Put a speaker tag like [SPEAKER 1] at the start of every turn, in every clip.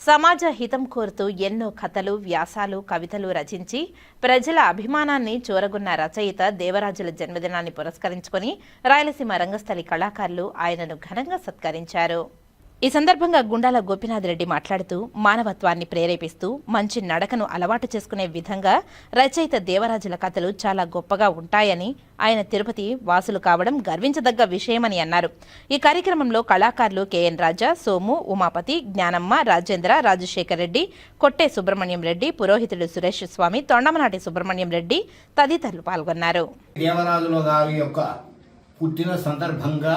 [SPEAKER 1] సమాజ హితం కోరుతూ ఎన్నో కథలు వ్యాసాలు కవితలు రచించి ప్రజల అభిమానాన్ని చూరగొన్న రచయిత దేవరాజుల జన్మదినాన్ని పురస్కరించుకొని రాయలసీమ రంగస్థలి కళాకారులు ఆయనను ఘనంగా సత్కరించారు. ఈ సందర్భంగా గుండాల గోపినాథ్ రెడ్డి మాట్లాడుతూ మానవత్వాన్ని ప్రేరేపిస్తూ మంచి నడకను అలవాటు చేసుకునే విధంగా రచయిత దేవరాజుల కథలు చాలా గొప్పగా ఉంటాయని ఆయన తిరుపతి వాసులు కావడం గర్వించదగ్గ విషయమని అన్నారు. ఈ కార్యక్రమంలో కళాకారులు కెఎన్ రాజా సోము ఉమాపతి జ్ఞానమ్మ రాజేంద్ర రాజశేఖర్ రెడ్డి కొట్టే సుబ్రహ్మణ్యం రెడ్డి పురోహితుడు సురేష్ స్వామి తొండమనాటి సుబ్రహ్మణ్యం రెడ్డి తదితరులు పాల్గొన్నారు.
[SPEAKER 2] దేవరాజుల గారి యొక్క పుట్టిన సందర్భంగా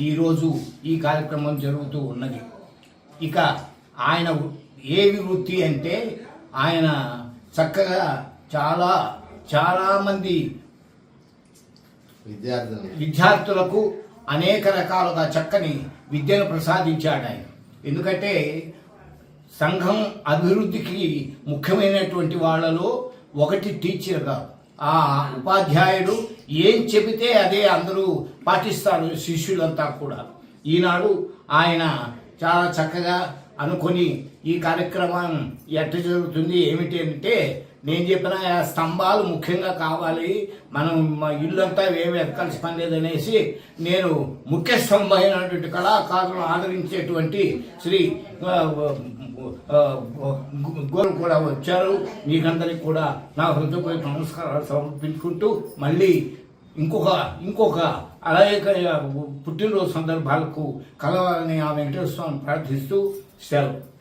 [SPEAKER 2] ఈరోజు ఈ కార్యక్రమం జరుగుతూ ఉన్నది. ఇక ఆయన ఏవి వృత్తి అంటే ఆయన చక్కగా చాలా చాలామంది
[SPEAKER 3] విద్యార్థులు.
[SPEAKER 2] విద్యార్థులకు అనేక రకాలుగా చక్కని విద్యను ప్రసాదించాడు ఆయన. ఎందుకంటే సంఘం అభివృద్ధికి ముఖ్యమైనటువంటి వాళ్ళలో ఒకటి టీచర్ గారు ఆ ఉపాధ్యాయుడు ఏం చెబితే అదే అందరూ పాటిస్తారు శిష్యులంతా కూడా. ఈనాడు ఆయన చాలా చక్కగా అనుకొని ఈ కార్యక్రమం ఎట్ట జరుగుతుంది ఏమిటి అంటే నేను చెప్పిన ఆ స్తంభాలు ముఖ్యంగా కావాలి. మనం మా ఇల్లంతా ఏమి ఎక్కాల్సి పని లేదనేసి నేను ముఖ్య స్తంభమైనటువంటి కళాకారులను ఆదరించేటువంటి శ్రీ గోరు కూడా వచ్చారు. మీకందరికి కూడా నా హృదయపూర్వక నమస్కారాలు సమర్పించుకుంటూ మళ్ళీ ఇంకొక ఇంకొక అలాగే పుట్టినరోజు సందర్భాలకు కలవాలని ఆ వెంకటేశ్వర స్వామిని ప్రార్థిస్తూ సెలవు.